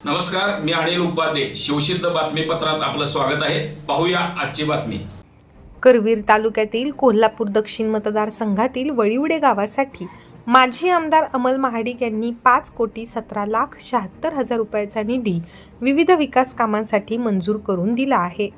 नमस्कार मी अनिल उपाध्ये. शिवसिद्ध बातमीपत्रात आपलं स्वागत आहे. पाहूया आजची बातमी. करवीर तालुक्यातील कोल्हापूर दक्षिण मतदारसंघातील वळिवडे गावासाठी माजी आमदार अमल महाडिक यांनी पाच कोटी सतरा लाख शहात्तर हजार रुपयाचा निधी विविध विकास कामांसाठी मंजूर करून दिला आहे.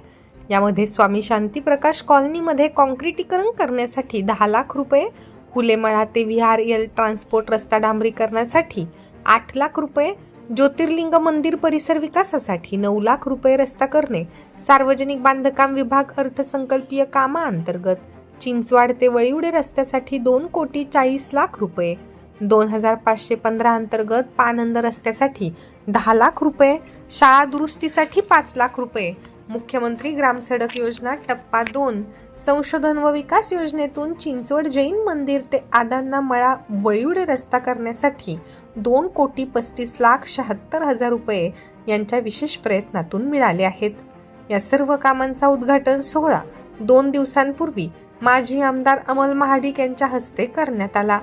यामध्ये स्वामी शांतीप्रकाश कॉलनीमध्ये कॉन्क्रिटीकरण करण्यासाठी दहा लाख रुपये फुलेमळा ते विहार एल ट्रान्सपोर्ट रस्ता डांबरीकरणासाठी आठ लाख रुपये ज्योतिर्लिंग मंदिर परिसर विकासासाठी नऊ लाख रुपये रस्ता करणे सार्वजनिक बांधकाम विभाग अर्थसंकल्पीय कामाअंतर्गत चिंचवाड ते वळिवडे रस्त्यासाठी दोन कोटी चाळीस लाख रुपये दोन हजार पाचशे पंधरा अंतर्गत पानंद रस्त्यासाठी दहा लाख रुपये शाळा दुरुस्तीसाठी पाच लाख रुपये मुख्यमंत्री ग्रामसडक योजना टप्पा दोन. संशोधन व विकास योजनेतून चिंचवड जैन मंदिर ते आदांना मळा वळिवडे रस्ता करण्यासाठी दोन कोटी पस्तीस लाख शहात्तर हजार रुपये यांच्या विशेष प्रयत्नातून मिळाले आहेत. या सर्व कामांचा उद्घाटन सोहळा दोन दिवसांपूर्वी माजी आमदार अमल महाडिक यांच्या हस्ते करण्यात आला.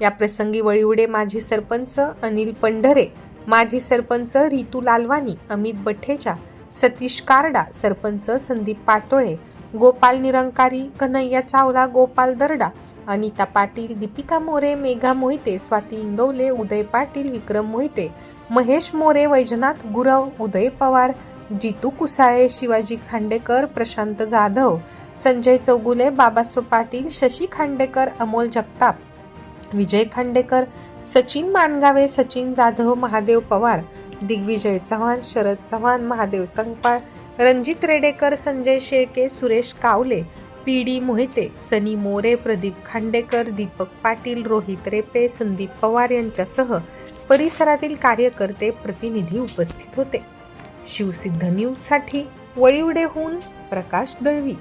या प्रसंगी वळीवडे माजी सरपंच अनिल पंढरे माजी सरपंच रितू लालवानी अमित बठ्ठेचा सतीश कारडा सरपंच संदीप पाटोळे गोपाल निरंकारी कन्हैया चावला गोपाल दर्डा अनिता पाटील दीपिका मोरे मेघा मोहिते स्वाती इंगवले उदय पाटील विक्रम मोहिते महेश मोरे वैजनाथ गुरव उदय पवार जितू कुसाळे शिवाजी खांडेकर प्रशांत जाधव संजय चौगुले बाबासो पाटील शशी खांडेकर अमोल जगताप विजय खांडेकर सचिन मानगावे सचिन जाधव महादेव पवार दिग्विजय चव्हाण शरद चव्हाण महादेव संगपाळ रणजित रेडेकर संजय शेळके सुरेश कावले पी डी मोहिते सनी मोरे प्रदीप खांडेकर दीपक पाटील रोहित रेपे संदीप पवार यांच्यासह परिसरातील कार्यकर्ते प्रतिनिधी उपस्थित होते. शिवसिद्ध न्यूजसाठी वळीवडेहून प्रकाश दळवी.